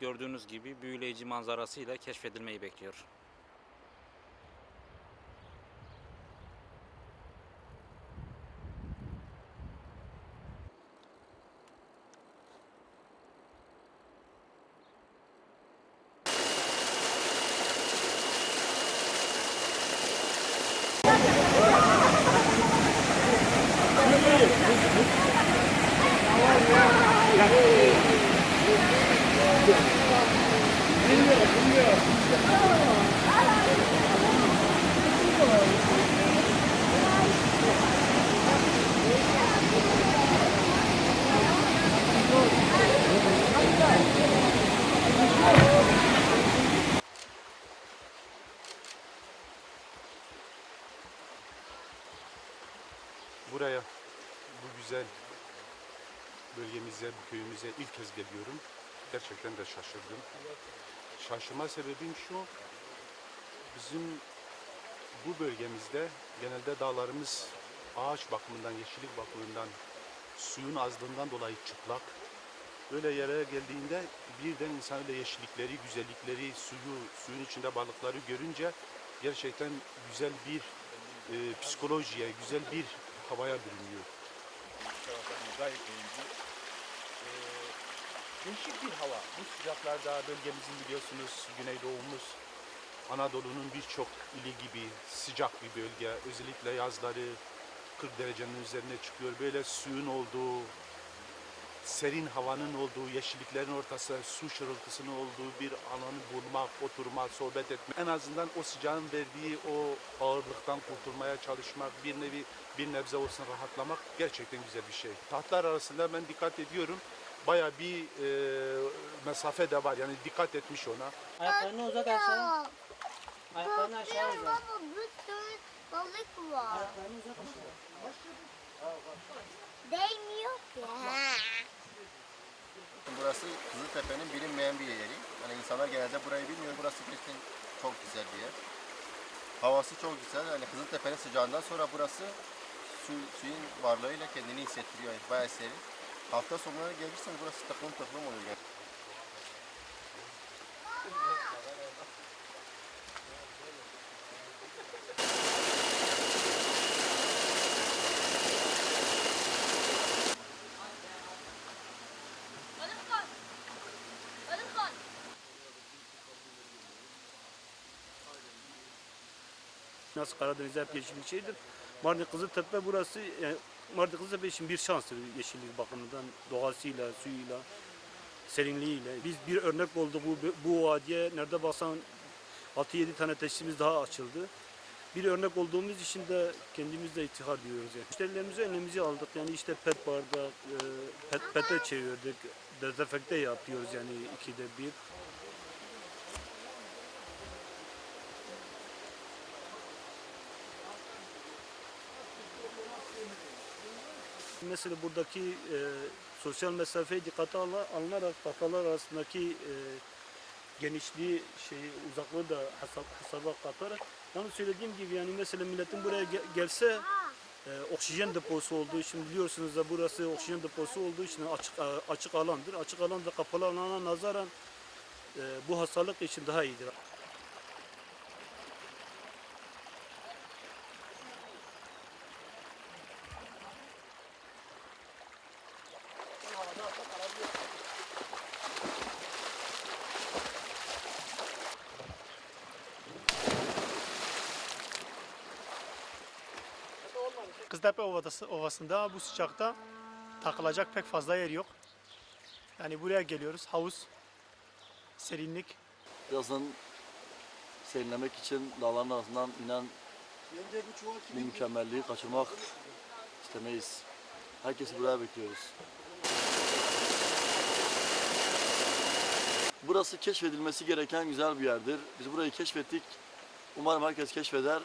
gördüğünüz gibi büyüleyici manzarasıyla keşfedilmeyi bekliyor. Buraya, bu güzel bölgemize, bu köyümüze ilk kez geliyorum. Gerçekten de şaşırdım. Şaşırma sebebim şu, bizim bu bölgemizde genelde dağlarımız ağaç bakımından, yeşillik bakımından, suyun azlığından dolayı çıplak. Böyle yere geldiğinde birden insan öyle yeşillikleri, güzellikleri, suyu, suyun içinde balıkları görünce gerçekten güzel bir e, psikolojiye, güzel bir havaya bürünüyor. Değişik bir hava. Bu sıcaklarda bölgemizin biliyorsunuz Güneydoğumuz Anadolu'nun birçok ili gibi sıcak bir bölge. Özellikle yazları 40 derecenin üzerine çıkıyor. Böyle suyun olduğu, serin havanın olduğu, yeşilliklerin ortası, su şırıltısının olduğu bir alanı bulmak, oturmak, sohbet etmek. En azından o sıcağın verdiği o ağırlıktan kurtulmaya çalışmak, bir nevi bir nebze olsun rahatlamak gerçekten güzel bir şey. Tahtlar arasında ben dikkat ediyorum. Baya bir e, mesafe de var yani dikkat etmiş ona. Ayaklarını uzat aşağı. Ayaklarını aşağı uzat. Baba bir sürü balık var. Ayaklarını uzat aşağı. Değmiyor ki. Burası Kızıltepe'nin bilinmeyen bir yeri. Yani insanlar genelde burayı bilmiyor. Burası gerçekten çok güzel bir yer. Havası çok güzel. Yani Kızıltepe'nin sıcağından sonra burası su, suyun varlığıyla kendini hissettiriyor. Yani bayağı serin. Hafta sonları gelirseniz burası tıklım tıklım oluyor. Yani. Nasıl Karadeniz'de hep yeşillik şeydir. Mardin Kızıltepe burası yani Mardin Kızıltepe için bir şanstır yeşillik bakımından doğasıyla, suyuyla, serinliğiyle. Biz bir örnek olduk bu, bu vadiye. Nerede baksan 6-7 tane teşhisimiz daha açıldı. Bir örnek olduğumuz için de kendimizle iftihar diyoruz. Yani. Müşterilerimize önlemimizi aldık. Yani işte pet bardak, e, pet, pete çevirdik. Dezenfekte yapıyoruz yani ikide bir. Mesela buradaki e, sosyal mesafeye dikkate al- alınarak tahtalar arasındaki e, genişliği, şeyi, uzaklığı da hesaba katarak yani söylediğim gibi yani mesela milletin buraya ge- gelse e, oksijen deposu olduğu için biliyorsunuz da burası oksijen deposu olduğu için açık a- açık alandır. Açık alan da kapalı alana nazaran e, bu hastalık için daha iyidir. Kıztepe Ovası, Ovası'nda bu sıcakta takılacak pek fazla yer yok. Yani buraya geliyoruz. Havuz, serinlik. Yazın serinlemek için dağların arasından inen mükemmelliği kaçırmak istemeyiz. Herkesi buraya bekliyoruz. Burası keşfedilmesi gereken güzel bir yerdir. Biz burayı keşfettik. Umarım herkes keşfeder